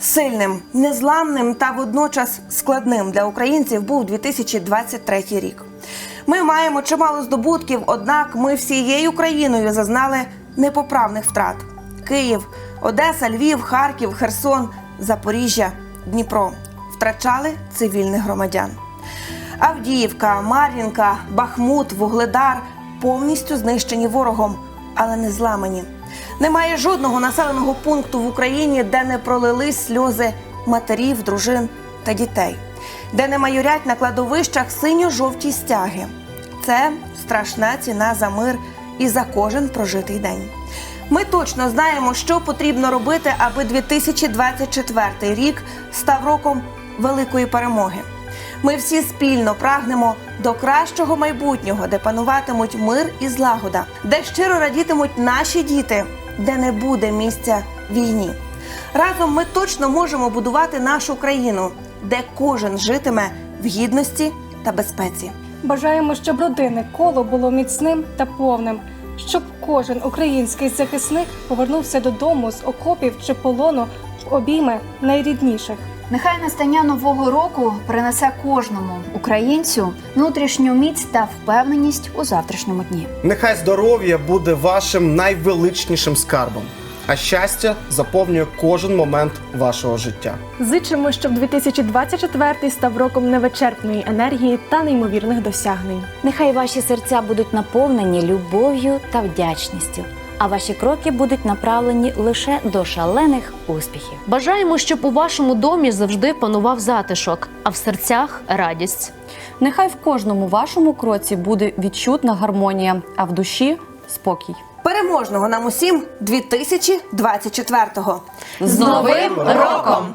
Сильним, незламним та водночас складним для українців був 2023 рік. Ми маємо чимало здобутків, однак ми всією країною зазнали непоправних втрат: Київ, Одеса, Львів, Харків, Херсон, Запоріжжя, Дніпро втрачали цивільних громадян. Авдіївка, Мар'їнка, Бахмут, Вугледар повністю знищені ворогом, але не зламані. Немає жодного населеного пункту в Україні, де не пролились сльози матерів, дружин та дітей, де не майорять на кладовищах синьо-жовті стяги. Це страшна ціна за мир і за кожен прожитий день. Ми точно знаємо, що потрібно робити, аби 2024 рік став роком великої перемоги. Ми всі спільно прагнемо до кращого майбутнього, де пануватимуть мир і злагода, де щиро радітимуть наші діти, де не буде місця війні. Разом ми точно можемо будувати нашу країну, де кожен житиме в гідності та безпеці. Бажаємо, щоб родинне коло було міцним та повним, щоб кожен український захисник повернувся додому з окопів чи полону в обійми найрідніших. Нехай настання нового року принесе кожному українцю внутрішню міць та впевненість у завтрашньому дні. Нехай здоров'я буде вашим найвеличнішим скарбом, а щастя заповнює кожен момент вашого життя. Зичимо, щоб 2024 став роком невичерпної енергії та неймовірних досягнень. Нехай ваші серця будуть наповнені любов'ю та вдячністю, а ваші кроки будуть направлені лише до шалених успіхів. Бажаємо, щоб у вашому домі завжди панував затишок, а в серцях радість. Нехай в кожному вашому кроці буде відчутна гармонія, а в душі спокій. Переможного нам усім 2024-го! З Новим роком!